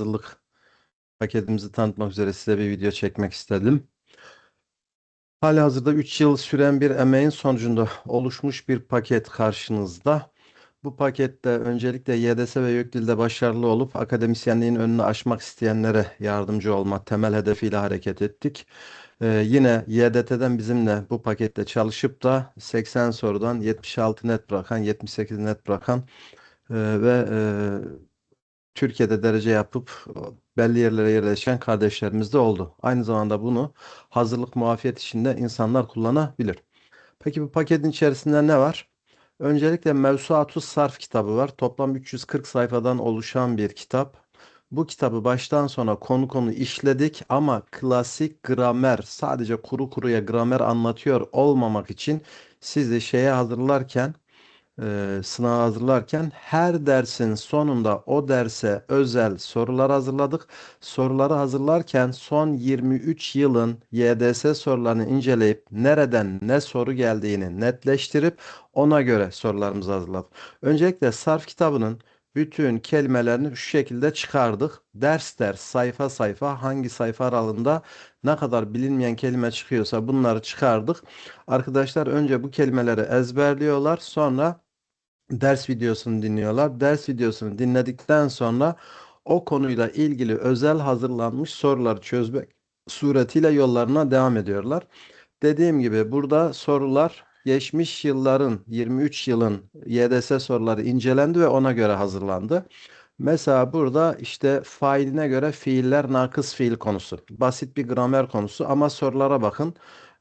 hazırlık paketimizi tanıtmak üzere size bir video çekmek istedim. Halihazırda 3 yıl süren bir emeğin sonucunda oluşmuş bir paket karşınızda. Bu pakette öncelikle YDS ve YÖKDİL'de başarılı olup akademisyenliğin önünü aşmak isteyenlere yardımcı olma temel hedefiyle hareket ettik. Ee, yine YDT'den bizimle bu pakette çalışıp da 80 sorudan 76 net bırakan, 78 net bırakan e, ve e, Türkiye'de derece yapıp belli yerlere yerleşen kardeşlerimiz de oldu. Aynı zamanda bunu hazırlık muafiyet içinde insanlar kullanabilir. Peki bu paketin içerisinde ne var? Öncelikle Mevsuatü Sarf kitabı var. Toplam 340 sayfadan oluşan bir kitap. Bu kitabı baştan sona konu konu işledik ama klasik gramer sadece kuru kuruya gramer anlatıyor olmamak için siz de şeye hazırlarken e, sınava hazırlarken her dersin sonunda o derse özel sorular hazırladık. Soruları hazırlarken son 23 yılın YDS sorularını inceleyip nereden ne soru geldiğini netleştirip ona göre sorularımızı hazırladık. Öncelikle sarf kitabının bütün kelimelerini şu şekilde çıkardık. Ders ders, sayfa sayfa, hangi sayfa aralığında ne kadar bilinmeyen kelime çıkıyorsa bunları çıkardık. Arkadaşlar önce bu kelimeleri ezberliyorlar. Sonra ders videosunu dinliyorlar. Ders videosunu dinledikten sonra o konuyla ilgili özel hazırlanmış soruları çözmek suretiyle yollarına devam ediyorlar. Dediğim gibi burada sorular geçmiş yılların 23 yılın YDS soruları incelendi ve ona göre hazırlandı. Mesela burada işte failine göre fiiller nakıs fiil konusu. Basit bir gramer konusu ama sorulara bakın.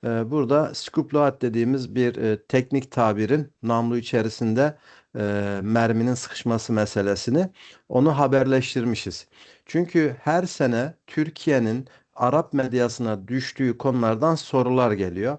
Ee, burada skuploat dediğimiz bir e, teknik tabirin namlu içerisinde e, merminin sıkışması meselesini onu haberleştirmişiz. Çünkü her sene Türkiye'nin Arap medyasına düştüğü konulardan sorular geliyor.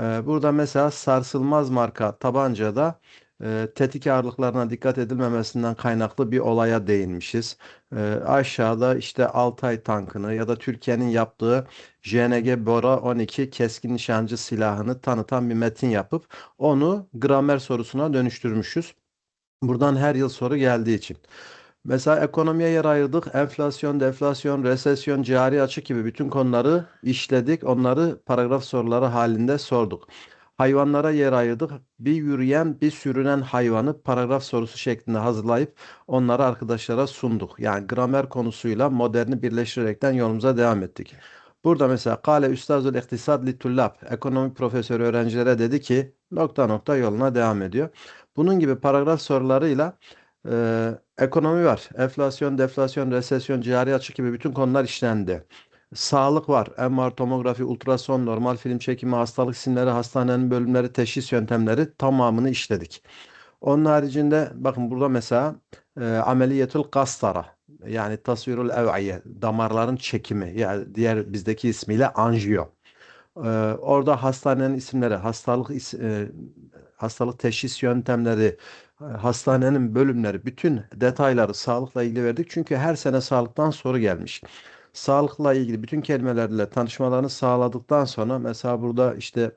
E, burada mesela sarsılmaz marka tabancada e, tetik ağırlıklarına dikkat edilmemesinden kaynaklı bir olaya değinmişiz. E, aşağıda işte Altay tankını ya da Türkiye'nin yaptığı JNG Bora 12 keskin nişancı silahını tanıtan bir metin yapıp onu gramer sorusuna dönüştürmüşüz. Buradan her yıl soru geldiği için. Mesela ekonomiye yer ayırdık. Enflasyon, deflasyon, resesyon, cari açık gibi bütün konuları işledik. Onları paragraf soruları halinde sorduk. Hayvanlara yer ayırdık. Bir yürüyen, bir sürünen hayvanı paragraf sorusu şeklinde hazırlayıp onları arkadaşlara sunduk. Yani gramer konusuyla moderni birleştirerekten yolumuza devam ettik. Burada mesela Kale Üstazul İktisad li Tullab profesörü öğrencilere dedi ki nokta nokta yoluna devam ediyor. Bunun gibi paragraf sorularıyla e, ekonomi var. Enflasyon, deflasyon, resesyon, cari açık gibi bütün konular işlendi. Sağlık var. MR, tomografi, ultrason, normal film çekimi, hastalık isimleri, hastanenin bölümleri, teşhis yöntemleri tamamını işledik. Onun haricinde bakın burada mesela e, ameliyetül kastara yani tasvirül ev'iye damarların çekimi yani diğer bizdeki ismiyle anjiyo. E, orada hastanenin isimleri, hastalık is, e, hastalık teşhis yöntemleri, e, hastanenin bölümleri, bütün detayları sağlıkla ilgili verdik. Çünkü her sene sağlıktan soru gelmiş. Sağlıkla ilgili bütün kelimelerle tanışmalarını sağladıktan sonra mesela burada işte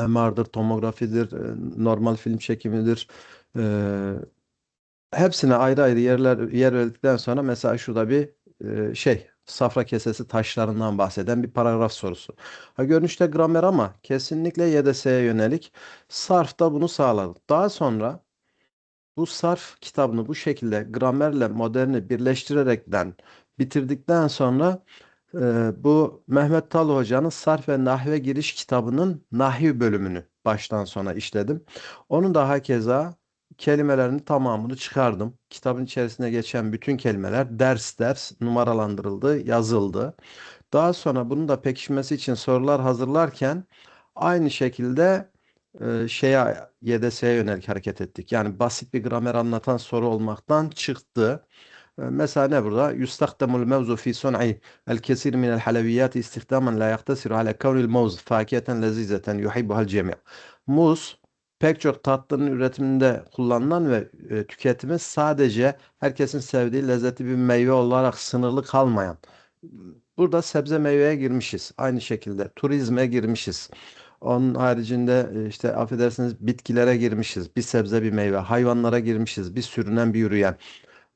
MR'dır, tomografidir, e, normal film çekimidir. E, hepsine ayrı ayrı yerler yer verdikten sonra mesela şurada bir şey safra kesesi taşlarından bahseden bir paragraf sorusu. Ha, görünüşte gramer ama kesinlikle YDS'ye yönelik. Sarf da bunu sağladı. Daha sonra bu sarf kitabını bu şekilde gramerle moderni birleştirerekten bitirdikten sonra e, bu Mehmet Talı Hoca'nın Sarf ve Nahve Giriş kitabının Nahiv bölümünü baştan sona işledim. Onun da hakeza kelimelerin tamamını çıkardım. Kitabın içerisinde geçen bütün kelimeler ders ders numaralandırıldı, yazıldı. Daha sonra bunun da pekişmesi için sorular hazırlarken aynı şekilde e, şeye YDS'ye yönelik hareket ettik. Yani basit bir gramer anlatan soru olmaktan çıktı. E, mesela ne burada? Fi sun'i el kesir min el halaviyat istihdaman la yaktasiru ala kavnil mevz fakiyeten lezizeten yuhibbuhal cemi'. Muz pek çok tatlının üretiminde kullanılan ve e, tüketimi sadece herkesin sevdiği lezzetli bir meyve olarak sınırlı kalmayan. Burada sebze meyveye girmişiz. Aynı şekilde turizme girmişiz. Onun haricinde e, işte affedersiniz bitkilere girmişiz. Bir sebze bir meyve. Hayvanlara girmişiz. Bir sürünen bir yürüyen.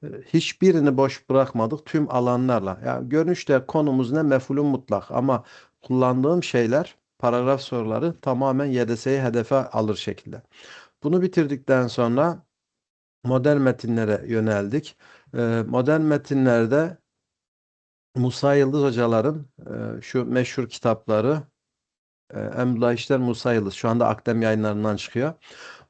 E, hiçbirini boş bırakmadık tüm alanlarla. Yani görünüşte konumuz ne? Mefulun mutlak ama kullandığım şeyler paragraf soruları tamamen YDS'yi hedefe alır şekilde. Bunu bitirdikten sonra modern metinlere yöneldik. E, modern metinlerde Musa Yıldız hocaların e, şu meşhur kitapları Emrullah İşler Musa Yıldız şu anda Akdem yayınlarından çıkıyor.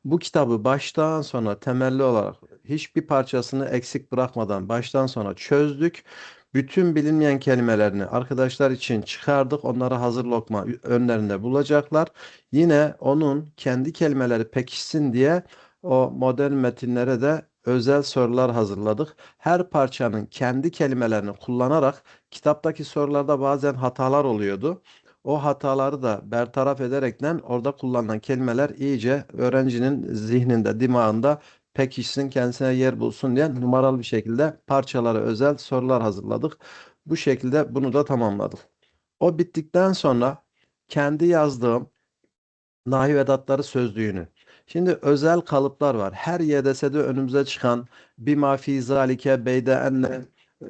Bu kitabı baştan sona temelli olarak hiçbir parçasını eksik bırakmadan baştan sona çözdük. Bütün bilinmeyen kelimelerini arkadaşlar için çıkardık. Onları hazır lokma önlerinde bulacaklar. Yine onun kendi kelimeleri pekişsin diye o modern metinlere de özel sorular hazırladık. Her parçanın kendi kelimelerini kullanarak kitaptaki sorularda bazen hatalar oluyordu. O hataları da bertaraf ederekten orada kullanılan kelimeler iyice öğrencinin zihninde, dimağında pekişsin, kendisine yer bulsun diye numaralı bir şekilde parçalara özel sorular hazırladık. Bu şekilde bunu da tamamladık. O bittikten sonra kendi yazdığım nahi vedatları sözlüğünü. Şimdi özel kalıplar var. Her YDS'de önümüze çıkan bir mafi zalike beyde enne e,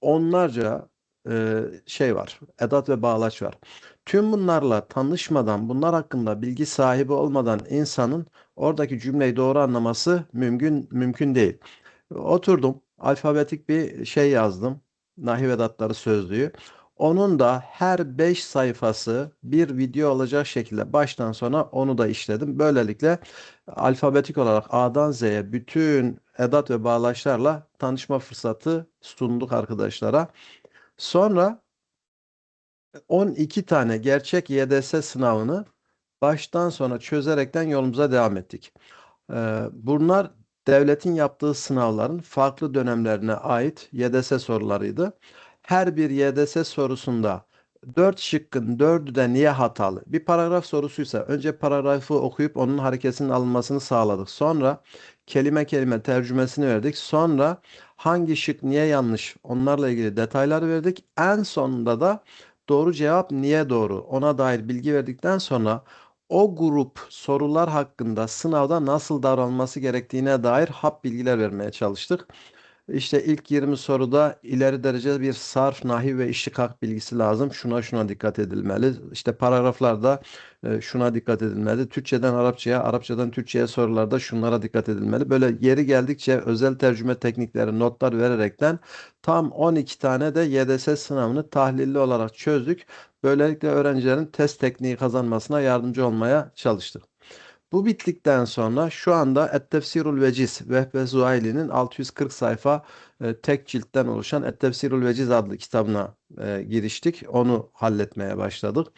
onlarca e, şey var. Edat ve bağlaç var. Tüm bunlarla tanışmadan, bunlar hakkında bilgi sahibi olmadan insanın oradaki cümleyi doğru anlaması mümkün mümkün değil. Oturdum, alfabetik bir şey yazdım. Nahi Vedatları sözlüğü. Onun da her 5 sayfası bir video olacak şekilde baştan sona onu da işledim. Böylelikle alfabetik olarak A'dan Z'ye bütün edat ve bağlaçlarla tanışma fırsatı sunduk arkadaşlara. Sonra 12 tane gerçek YDS sınavını baştan sona çözerekten yolumuza devam ettik. Ee, bunlar devletin yaptığı sınavların farklı dönemlerine ait YDS sorularıydı. Her bir YDS sorusunda 4 şıkkın 4'ü de niye hatalı? Bir paragraf sorusuysa önce paragrafı okuyup onun hareketinin alınmasını sağladık. Sonra kelime kelime tercümesini verdik. Sonra hangi şık niye yanlış onlarla ilgili detaylar verdik. En sonunda da doğru cevap niye doğru ona dair bilgi verdikten sonra o grup sorular hakkında sınavda nasıl davranılması gerektiğine dair hap bilgiler vermeye çalıştık. İşte ilk 20 soruda ileri derece bir sarf, nahiv ve iştikak bilgisi lazım. Şuna şuna dikkat edilmeli. İşte paragraflarda e, şuna dikkat edilmeli. Türkçeden Arapçaya, Arapçadan Türkçeye sorularda şunlara dikkat edilmeli. Böyle yeri geldikçe özel tercüme teknikleri, notlar vererekten tam 12 tane de YDS sınavını tahlilli olarak çözdük. Böylelikle öğrencilerin test tekniği kazanmasına yardımcı olmaya çalıştık. Bu bittikten sonra şu anda Et-Tefsirul Veciz Vehbe Zuhayli'nin 640 sayfa e, tek ciltten oluşan Et-Tefsirul Veciz adlı kitabına e, giriştik. Onu halletmeye başladık.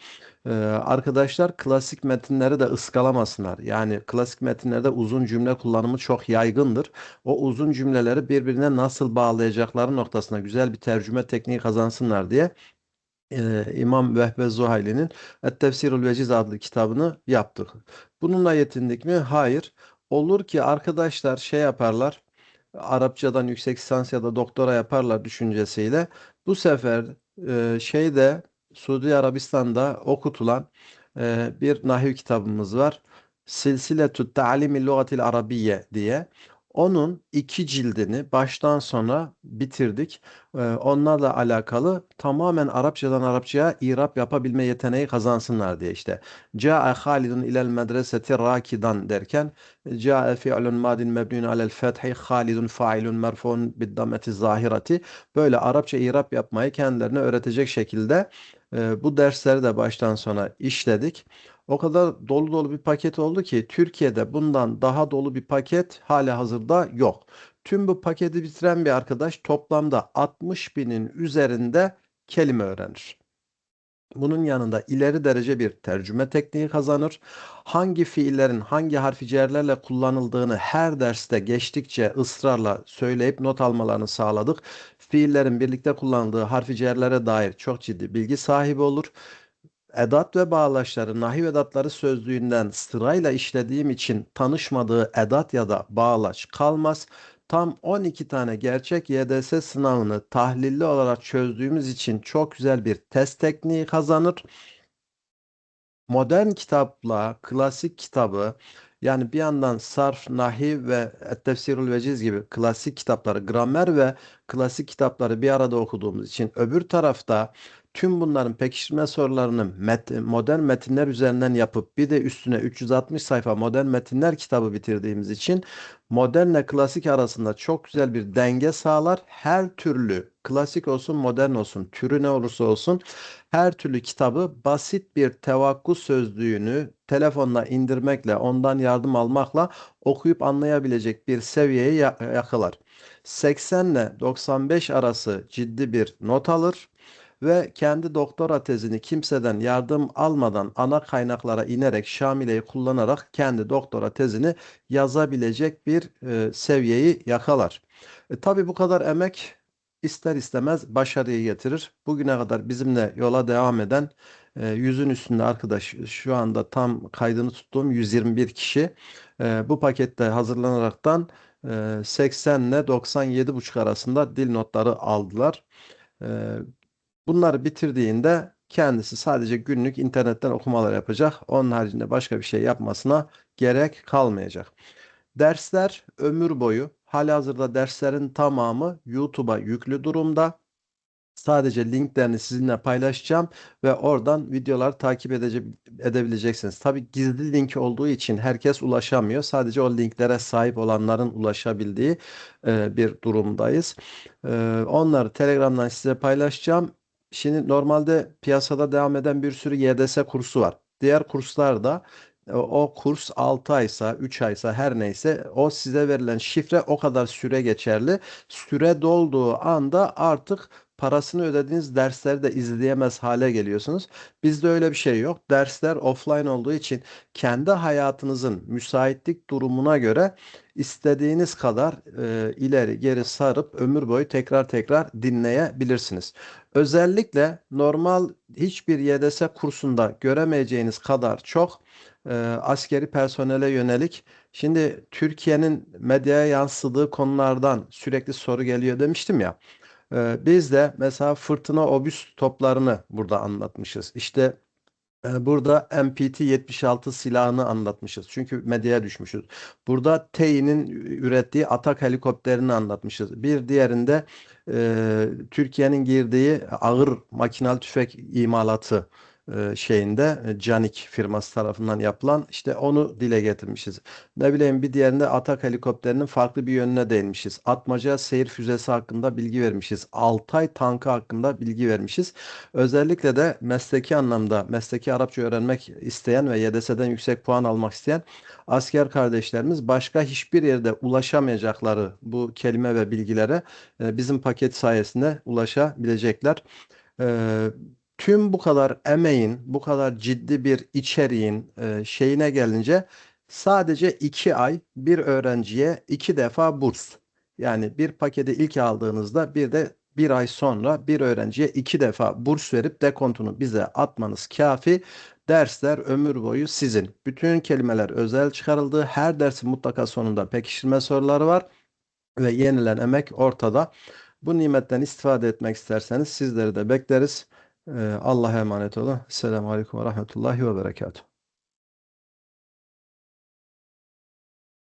E, arkadaşlar klasik metinleri de ıskalamasınlar. Yani klasik metinlerde uzun cümle kullanımı çok yaygındır. O uzun cümleleri birbirine nasıl bağlayacakları noktasına güzel bir tercüme tekniği kazansınlar diye e, İmam Vehbe Zuhayli'nin Et-Tefsirul Veciz adlı kitabını yaptık. Bununla yetindik mi? Hayır. Olur ki arkadaşlar şey yaparlar, Arapçadan yüksek lisans ya da doktora yaparlar düşüncesiyle. Bu sefer e, şeyde Suudi Arabistan'da okutulan e, bir nahiv kitabımız var. Silsiletü Ta'limil Lugatil Arabiye diye. Onun iki cildini baştan sona bitirdik. Ee, onlarla alakalı tamamen Arapçadan Arapçaya irap yapabilme yeteneği kazansınlar diye işte. Ca'e Halidun ilel medreseti rakidan derken Ca'e fi'lun madin mebnun alel fethi Halidun fa'ilun merfun biddameti zahirati böyle Arapça irap yapmayı kendilerine öğretecek şekilde e, bu dersleri de baştan sona işledik. O kadar dolu dolu bir paket oldu ki Türkiye'de bundan daha dolu bir paket hala hazırda yok. Tüm bu paketi bitiren bir arkadaş toplamda 60 binin üzerinde kelime öğrenir. Bunun yanında ileri derece bir tercüme tekniği kazanır. Hangi fiillerin hangi harfi cerlerle kullanıldığını her derste geçtikçe ısrarla söyleyip not almalarını sağladık. Fiillerin birlikte kullanıldığı harfi cerlere dair çok ciddi bilgi sahibi olur edat ve bağlaçları nahiv edatları sözlüğünden sırayla işlediğim için tanışmadığı edat ya da bağlaç kalmaz. Tam 12 tane gerçek YDS sınavını tahlilli olarak çözdüğümüz için çok güzel bir test tekniği kazanır. Modern kitapla klasik kitabı Yani bir yandan sarf, nahiv ve tefsirul veciz gibi klasik kitapları, gramer ve klasik kitapları bir arada okuduğumuz için öbür tarafta tüm bunların pekiştirme sorularını met modern metinler üzerinden yapıp bir de üstüne 360 sayfa modern metinler kitabı bitirdiğimiz için modernle klasik arasında çok güzel bir denge sağlar. Her türlü klasik olsun modern olsun türü ne olursa olsun her türlü kitabı basit bir tevakkuz sözlüğünü telefonla indirmekle ondan yardım almakla okuyup anlayabilecek bir seviyeye yakalar. 80 ile 95 arası ciddi bir not alır ve kendi doktora tezini kimseden yardım almadan ana kaynaklara inerek Şamile'yi kullanarak kendi doktora tezini yazabilecek bir e, seviyeyi yakalar. E, tabii bu kadar emek ister istemez başarıyı getirir. Bugüne kadar bizimle yola devam eden e, yüzün üstünde arkadaş şu anda tam kaydını tuttuğum 121 kişi e, bu pakette hazırlanaraktan e, 80 ile 97,5 arasında dil notları aldılar. E, bunları bitirdiğinde kendisi sadece günlük internetten okumalar yapacak. Onun haricinde başka bir şey yapmasına gerek kalmayacak. Dersler ömür boyu. Halihazırda derslerin tamamı YouTube'a yüklü durumda. Sadece linklerini sizinle paylaşacağım ve oradan videolar takip edebileceksiniz. Tabi gizli link olduğu için herkes ulaşamıyor. Sadece o linklere sahip olanların ulaşabildiği e, bir durumdayız. E, onları Telegram'dan size paylaşacağım. Şimdi normalde piyasada devam eden bir sürü YDS kursu var. Diğer kurslar da o kurs 6 aysa 3 aysa her neyse o size verilen şifre o kadar süre geçerli. Süre dolduğu anda artık parasını ödediğiniz dersleri de izleyemez hale geliyorsunuz. Bizde öyle bir şey yok. Dersler offline olduğu için kendi hayatınızın müsaitlik durumuna göre istediğiniz kadar e, ileri geri sarıp ömür boyu tekrar tekrar dinleyebilirsiniz. Özellikle normal hiçbir YDS kursunda göremeyeceğiniz kadar çok e, askeri personele yönelik. Şimdi Türkiye'nin medyaya yansıdığı konulardan sürekli soru geliyor demiştim ya. E, biz de mesela fırtına obüs toplarını burada anlatmışız. İşte e, Burada MPT-76 silahını anlatmışız. Çünkü medyaya düşmüşüz. Burada TEİ'nin ürettiği atak helikopterini anlatmışız. Bir diğerinde e, Türkiye'nin girdiği ağır makinalı tüfek imalatı şeyinde e, Canik firması tarafından yapılan işte onu dile getirmişiz. Ne bileyim bir diğerinde Atak helikopterinin farklı bir yönüne değinmişiz. Atmaca seyir füzesi hakkında bilgi vermişiz. Altay tankı hakkında bilgi vermişiz. Özellikle de mesleki anlamda mesleki Arapça öğrenmek isteyen ve YDS'den yüksek puan almak isteyen asker kardeşlerimiz başka hiçbir yerde ulaşamayacakları bu kelime ve bilgilere e, bizim paket sayesinde ulaşabilecekler. Tüm bu kadar emeğin, bu kadar ciddi bir içeriğin e, şeyine gelince sadece iki ay bir öğrenciye iki defa burs. Yani bir paketi ilk aldığınızda bir de bir ay sonra bir öğrenciye iki defa burs verip dekontunu bize atmanız kafi. Dersler ömür boyu sizin. Bütün kelimeler özel çıkarıldı. Her dersin mutlaka sonunda pekiştirme soruları var ve yenilen emek ortada. Bu nimetten istifade etmek isterseniz sizleri de bekleriz. Allah'a emanet olun. Selamun Aleyküm ve Rahmetullahi ve Berekatuhu.